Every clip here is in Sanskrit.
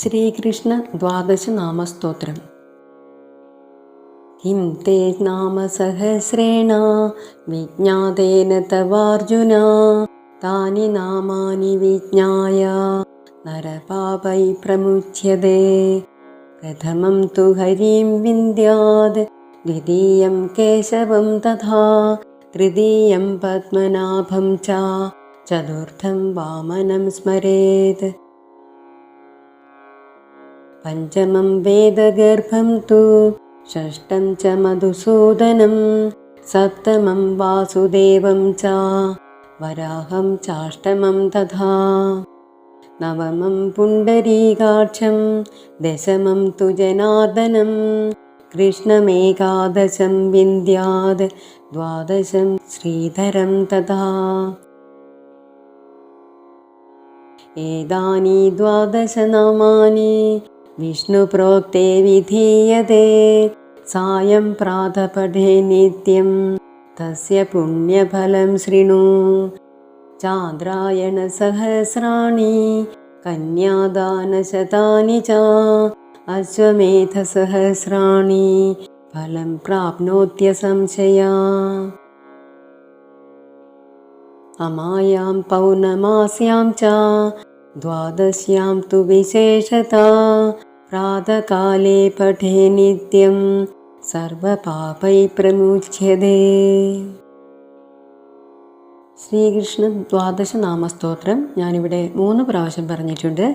श्रीकृष्णद्वादशनामस्तोत्रम् किं ते नामसहस्रेण विज्ञातेन तवार्जुन तानि नामानि विज्ञाय नरपापै प्रमुच्यते प्रथमं तु हरिं विन्द्याद् द्वितीयं केशवं तथा तृतीयं पद्मनाभं च चतुर्थं वामनं स्मरेत् पञ्चमं वेदगर्भं तु षष्ठं च मधुसूदनं सप्तमं वासुदेवं च वराहं चाष्टमं तथा नवमं पुण्डरीकाक्षं दशमं तु जनार्दनं कृष्णमेकादशं विन्द्याद् द्वादशं श्रीधरं तथा एतानि द्वादशनामानि विष्णुप्रोक्ते विधीयते। सायं प्रातपठे नित्यं तस्य पुण्यफलं शृणु। चान्द्रायणसहस्राणि कन्यादानशतानि च अश्वमेधसहस्राणि फलं प्राप्नोत्यसंशया अमायां पौर्णमास्यां च द्वादश्यां तु विशेषता प्रातःकाले पठे नित्यं सर्वपापै प्रमुच्यते ശ്രീകൃഷ്ണ ദ്വാദശനാമസ്തോത്രം ഞാനിവിടെ മൂന്ന് പ്രാവശ്യം പറഞ്ഞിട്ടുണ്ട്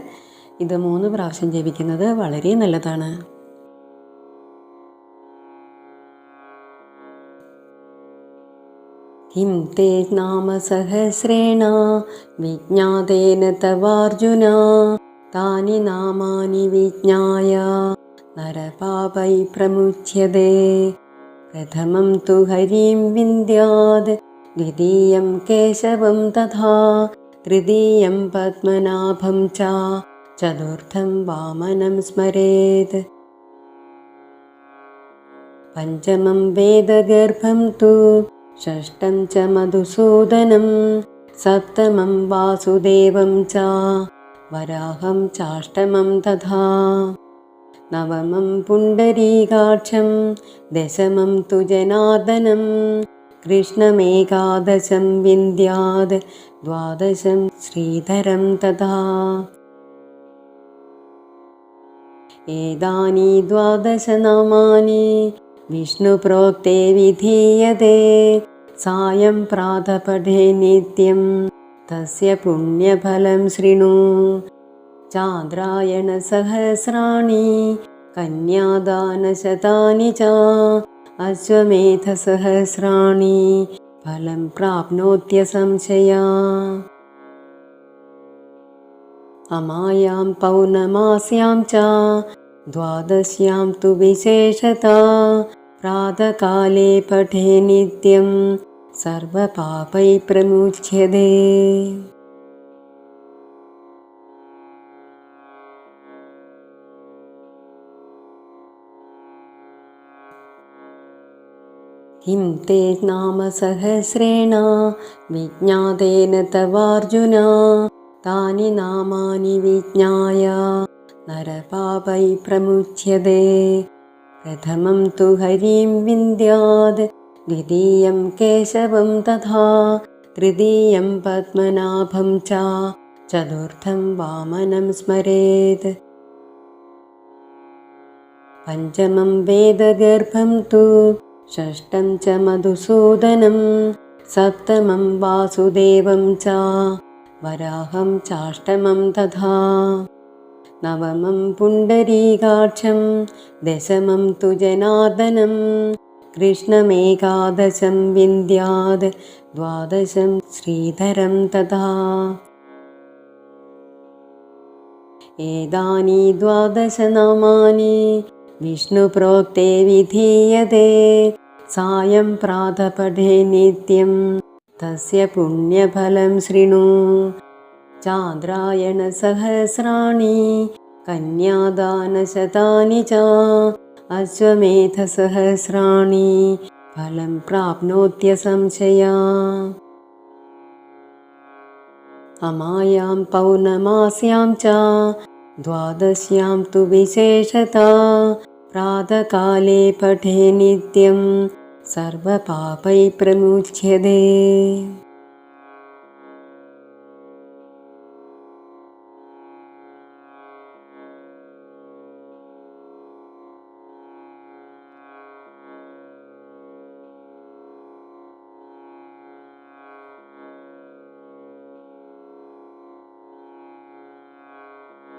ഇത് മൂന്ന് പ്രാവശ്യം ജപിക്കുന്നത് വളരെ നല്ലതാണ് किं ते नामसहस्रेण विज्ञातेन तवार्जुन तानि नामानि विज्ञाय। नरपापै प्रमुच्यते। प्रथमं तु हरिं विन्द्याद् द्वितीयं केशवं तथा तृतीयं पद्मनाभं च चतुर्थं वामनं स्मरेत्। पञ्चमं वेदगर्भं तु षष्ठं च मधुसूदनं सप्तमं वासुदेवं च वराहं चाष्टमं तथा नवमं पुण्डरीकाक्षं दशमं तु जनार्दनं कृष्णमेकादशं विन्द्याद् द्वादशं श्रीधरं तथा एतानि द्वादशनामानि विष्णुप्रोक्ते विधीयते सायं प्रातपठे नित्यं तस्य पुण्यफलं शृणु। चान्द्रायणसहस्राणि कन्यादानशतानि च अश्वमेधसहस्राणि फलं प्राप्नोत्यसंशया अमायां पौर्णमास्यां च द्वादश्यां तु विशेषता प्रातःकाले पठे नित्यं सर्वपापै प्रमुच्यते किं ते नामसहस्रेण विज्ञातेन तवार्जुन तानि नामानि विज्ञाय नरपापै प्रमुच्यते प्रथमं तु हरिं विन्द्याद् द्वितीयं केशवं तथा तृतीयं पद्मनाभं च चतुर्थं वामनं स्मरेत्। पञ्चमं वेदगर्भं तु षष्ठं च मधुसूदनं सप्तमं वासुदेवं च वराहं चाष्टमं तथा। नवमं पुण्डरीकाक्षं दशमं तु जनार्दनं कृष्णमेकादशं विन्द्याद् द्वादशं श्रीधरं तथा। एतानि द्वादशनामानि विष्णुप्रोक्ते विधीयते सायं प्रातपठे नित्यं तस्य पुण्यफलं शृणु। चान्द्रायणसहस्राणि कन्यादानशतानि च अश्वमेधसहस्राणि फलं प्राप्नोत्यसंशया अमायां पौर्णमास्यां च द्वादश्यां तु विशेषता। प्रातःकाले पठे नित्यं सर्वपापै प्रमुच्यते